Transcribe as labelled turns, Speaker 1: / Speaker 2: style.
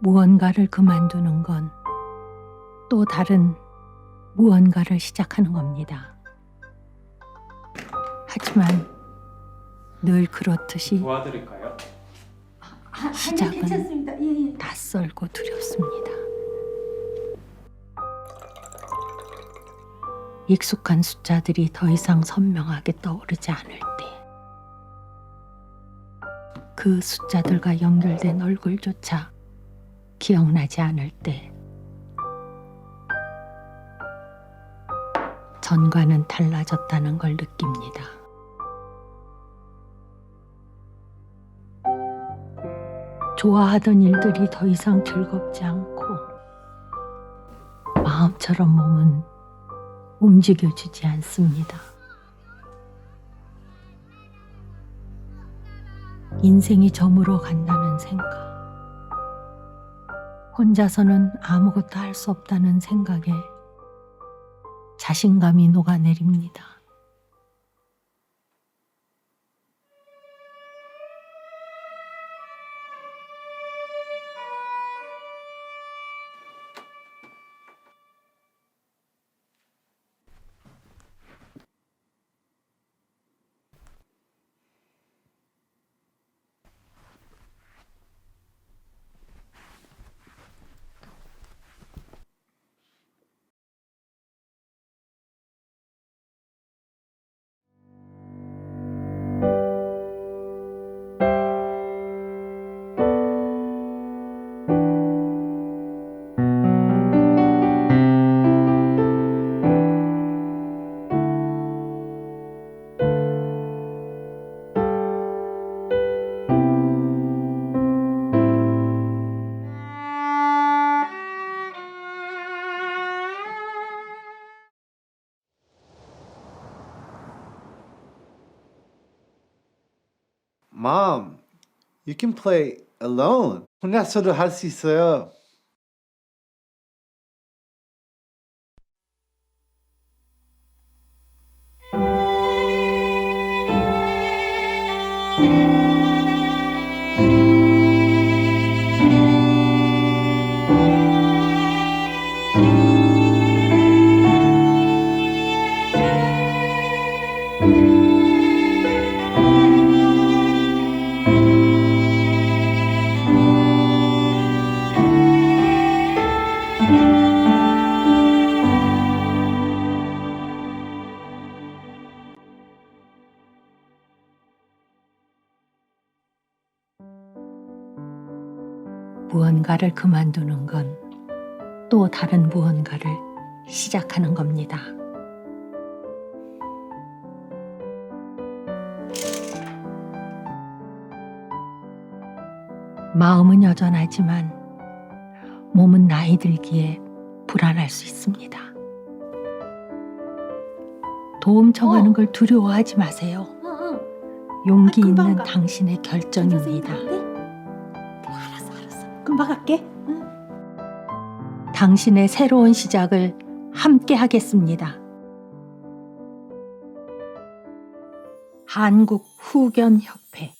Speaker 1: 무언가를 그만두는 건 또 다른 무언가를 시작하는 겁니다. 하지만 늘 그렇듯이
Speaker 2: 도와드릴까요?
Speaker 3: 아,
Speaker 1: 시작은
Speaker 3: 괜찮습니다. 예, 예.
Speaker 1: 낯설고 두렵습니다. 익숙한 숫자들이 더 이상 선명하게 떠오르지 않을 때, 그 숫자들과 연결된 얼굴조차 기억나지 않을 때, 전과는 달라졌다는 걸 느낍니다. 좋아하던 일들이 더 이상 즐겁지 않고 마음처럼 몸은 움직여주지 않습니다. 인생이 저물어 간다는 생각. 혼자서는 아무것도 할 수 없다는 생각에 자신감이 녹아내립니다.
Speaker 4: Mom, you can play alone. 혼자서도 할 수 있어요.
Speaker 1: 무언가를 그만두는 건 또 다른 무언가를 시작하는 겁니다. 마음은 여전하지만 몸은 나이 들기에 불안할 수 있습니다. 도움 청하는
Speaker 3: 어.
Speaker 1: 걸 두려워하지 마세요.
Speaker 3: 어, 어.
Speaker 1: 용기
Speaker 3: 아,
Speaker 1: 있는
Speaker 3: 가.
Speaker 1: 당신의 결정입니다.
Speaker 3: 선생님 안 돼? 알았어, 알았어. 금방 갈게. 응.
Speaker 1: 당신의 새로운 시작을 함께 하겠습니다. 한국 후견협회